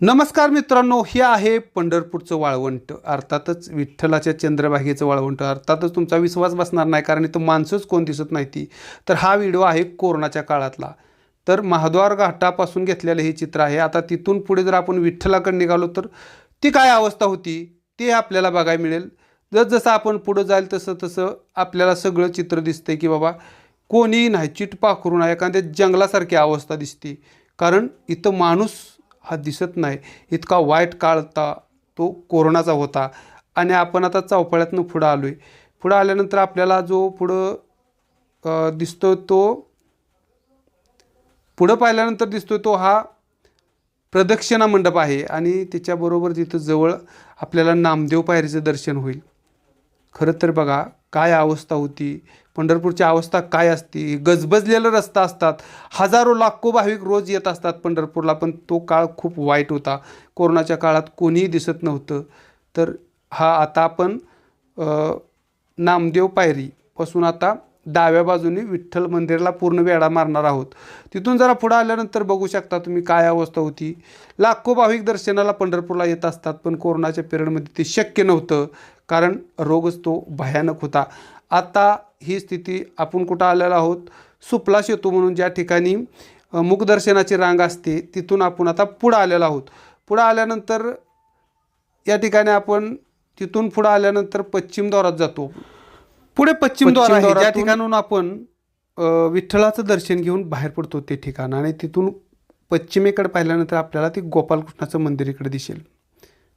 नमस्कार मित्रांनो हे आहे पंढरपूरचं वाळवंट. अर्थातच विठ्ठलाच्या चंद्रभागेचं वाळवंट. अर्थातच तुमचा विश्वास बसणार नाही कारण इथं माणसंच कोण दिसत नाही ती तर हा व्हिडिओ आहे कोरोनाच्या काळातला. तर महाद्वार घाटापासून घेतलेलं हे चित्र आहे. आता तिथून पुढे जर आपण विठ्ठलाकडे निघालो तर ती काय अवस्था होती ते आपल्याला बघायला मिळेल. जसजसं आपण पुढं जाईल तसं तसं आपल्याला सगळं चित्र दिसतंय की बाबा कोणीही नाही चिट नाही आहे एखाद्या जंगलासारखी अवस्था दिसते. कारण इथं माणूस हा दिसत नाही. इतका वाईट काळ होता तो कोरोनाचा होता. आणि आपण आता चौपाळ्यातनं पुढं आलो आहे पुढं आल्यानंतर आपल्याला जो पुढं दिसतो तो पुढं पाहिल्यानंतर दिसतो तो हा प्रदक्षिणा मंडप आहे. आणि त्याच्याबरोबर तिथं जवळ आपल्याला नामदेव पायरीचं दर्शन होईल. खरं तर बघा काय अवस्था होती? पंढरपूरची अवस्था काय असती? गजबजलेला रस्ता असतात. हजारो लाखो भाविक रोज येत असतात पंढरपूरला पण तो काळ खूप वाईट होता. कोरोनाच्या काळात कोणीही दिसत नव्हतं. तर हा आता आपण नामदेव पायरीपासून आता डाव्या बाजूने विठ्ठल मंदिराला पूर्ण वेढा मारणार आहोत. तिथून जरा पुढं आल्यानंतर बघू शकता तुम्ही काय अवस्था होती. लाखो भाविक दर्शनाला पंढरपूरला येत असतात पण कोरोनाच्या पिरियडमध्ये ते शक्य नव्हतं. कारण रोगच तो भयानक होता. आता ही स्थिती आपण कुठं आलेलो आहोत? सुपला सेतू म्हणून ज्या ठिकाणी मुखदर्शनाची रांग असते तिथून आपण आता पुढं आलेलो आहोत. पुढं आल्यानंतर या ठिकाणी आपण तिथून पुढं आल्यानंतर पश्चिम द्वारात जातो. पुढे पश्चिम द्वार आहे. द्वारातून- ठिकाणून आपण विठ्ठलाचं दर्शन घेऊन बाहेर पडतो ते ठिकाण आणि तिथून पश्चिमेकडे पाहिल्यानंतर आपल्याला ते गोपालकृष्णाचं मंदिर इकडे दिसेल.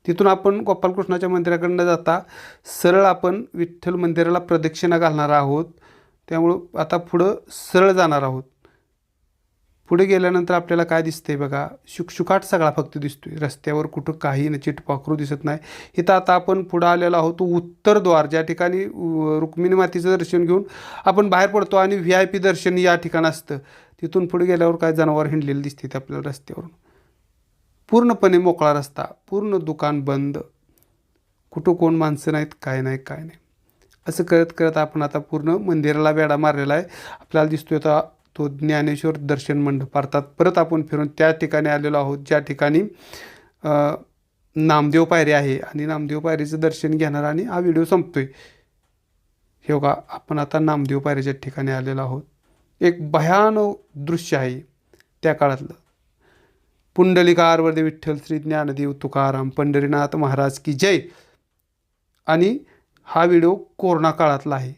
तिथून आपण गोपालकृष्णाच्या मंदिराकडनं जाता सरळ आपण विठ्ठल मंदिराला प्रदक्षिणा घालणार आहोत. त्यामुळं आता पुढं सरळ जाणार आहोत. पुढे गेल्यानंतर आपल्याला काय दिसतंय बघा शुकशुकाट सगळा फक्त दिसतोय. रस्त्यावर कुठं काही न चिटपाखरू दिसत नाही. इथं आता आपण पुढं आलेलो आहोत उत्तरद्वार ज्या ठिकाणी रुक्मिणी मातेचं दर्शन घेऊन आपण बाहेर पडतो आणि व्ही आय पी दर्शन या ठिकाण असतं. तिथून पुढे गेल्यावर काय जनावर हिंडलेलं दिसते ते आपल्याला रस्त्यावरून. पूर्णपणे मोकळा रस्ता पूर्ण दुकान बंद. कुठं कोण माणसं नाहीत काय नाही काय नाही. असं करत करत आपण आता पूर्ण मंदिराला वेढा मारलेला आहे. आपल्याला दिसतोय आता तो ज्ञानेश्वर दर्शन मंडप अर्थात परत आपण फिरून त्या ठिकाणी आलेलो आहोत ज्या ठिकाणी नामदेव पायरी आहे. आणि नामदेव पायरीचं दर्शन घेणार आणि हा व्हिडिओ संपतोय. हे बघा आपण आता नामदेव पायरीच्या ठिकाणी आलेलो आहोत. एक भयानक दृश्य आहे त्या काळातलं. पुंडलिका विठ्ठल श्री ज्ञानदेव तुकाराम पंढरीनाथ महाराज की जय. आणि हा व्हिडिओ कोरोना काळातला आहे.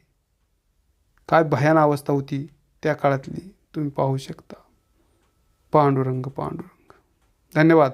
काय भयान अवस्था होती त्या काळातली तुम्ही पाहू शकता. पांडुरंग पांडुरंग. धन्यवाद.